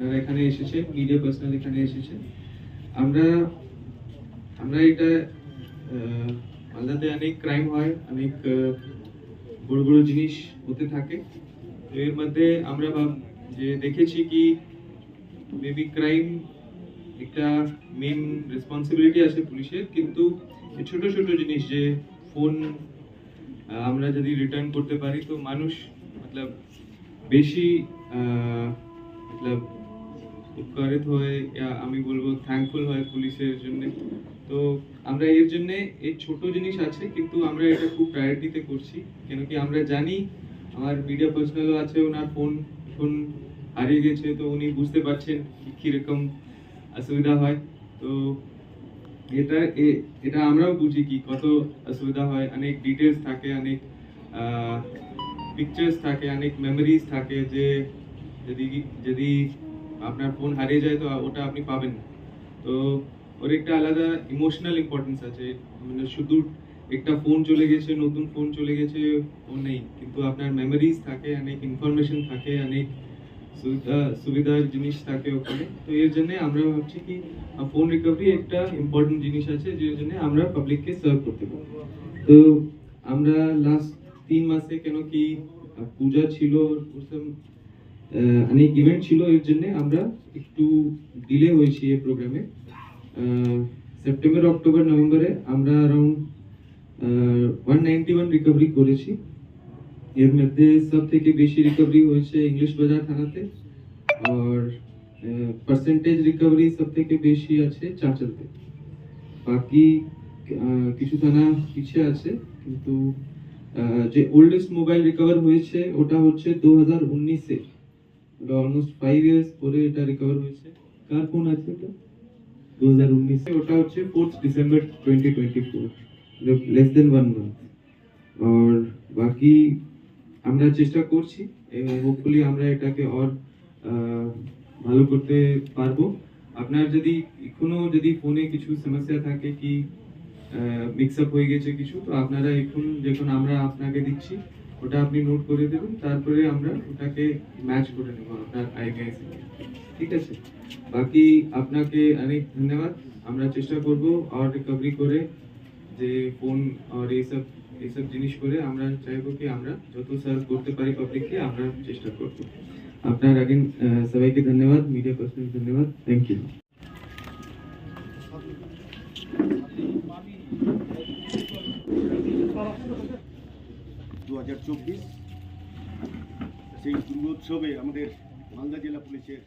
আপনারা এখানে এসেছে মিডিয়া পার্সোনাল এখানে এসেছে আমরা আমরা এটা মালদাতে অনেক ক্রাইম হয়, অনেক বড় বড় জিনিস হতে থাকে। এর মধ্যে আমরা যে দেখেছি কি মেবি ক্রাইম একটা মেন রেসপন্সিবিলিটি আছে পুলিশের, কিন্তু ছোট ছোট জিনিস যে ফোন আমরা যদি রিটার্ন করতে পারি, তো মানুষ, মতলব বেশি মতলব উপকারিত হয় আমি বলব থ্যাঙ্কফুল হয় পুলিশের জন্য। তো আমরা এর জন্য এই ছোট জিনিস আছে, কিন্তু আমরা এটা খুব প্রায়োরিটিতে করছি। কেন কি আমরা জানি, আমার মিডিয়া পার্সোনালও আছে, ওনার ফোন ফোন হারিয়ে গেছে, তো উনি বুঝতে পারছেন কীরকম অসুবিধা হয়। তো এটা এটা আমরাও বুঝি কি, কত অসুবিধা হয়, অনেক ডিটেলস থাকে, অনেক পিকচার্স থাকে, অনেক মেমোরিজ থাকে, যে যদি যদি আপনার ফোন হারিয়ে যায় তো ওটা আপনি পাবেন না। তো ওর একটা আলাদা ইমোশনাল ইম্পর্টেন্স আছে। মানে শুধু একটা ফোন চলে গেছে, নতুন ফোন চলে গেছে, ও নেই। কিন্তু আপনার মেমোরিজ থাকে, অনেক ইনফরমেশন থাকে, অনেক সুবিধা, সুবিধার জিনিস থাকে ওখানে। তো এর জন্য আমরা ভাবছি কি ফোন রিকভারি একটা ইম্পর্টেন্ট জিনিস আছে, যে জন্য আমরা পাবলিককে সার্ভ করতে পারি তো আমরা লাস্ট তিন মাসে কেন কি পূজা ছিল অনেক ইভেন্ট ছিল এর জন্য আমরা একটু ডিলে হয়েছি এই প্রোগ্রামে সেপ্টেম্বর অক্টোবর নভেম্বরে আমরা around one ninety one recovery করেছি। এর মধ্যে সব থেকে বেশি রিকভারি হয়েছে ইংলিশ বাজার থানাতে। আর পার্সেন্টেজ রিকভারি সব থেকে বেশি আছে চাঁচলতে বাকি কিছু থানা পিছিয়ে আছে, কিন্তু যে ওল্ডেস্ট মোবাইল রিকভার হয়েছে ওটা হচ্ছে দু হাজার উনিশে ওটা অলমোস্ট ফাইভ ইয়ার্স পরে এটা রিকভার হয়েছে। কার ফোন আছে ওটা? দু হাজার উনিশে। ওটা হচ্ছে fourth December twenty twenty four less than one month আর বাকি আমরা চেষ্টা করছি হোপফুলি আমরা এটাকে আর ভালো করতে পারব। আপনার যদি কোনো যদি ফোনে কিছু সমস্যা থাকে কি মিক্স আপ হয়ে গেছে কিছু, তো আপনারা এখন যখন আমরা আপনাকে দিচ্ছি, ওটা আপনি নোট করে দেবেন, তারপরে আমরা ওটাকে ম্যাচ করে নেব আপনার আইডিয়া ঠিক আছে? বাকি আপনাকে অনেক ধন্যবাদ। আমরা চেষ্টা করব আর রিকভারি করে যে ফোন আর এইসব এইসব জিনিস করে আমরা চাইব কি আমরা যত সার্ভ করতে পারি পাবলিককে আমরা চেষ্টা করব। আপনার আগে সবাইকে ধন্যবাদ মিডিয়া পার্সন ধন্যবাদ। থ্যাংক ইউ চব্বিশ সেই দুর্গোৎসবে আমাদের মালদা জেলা পুলিশের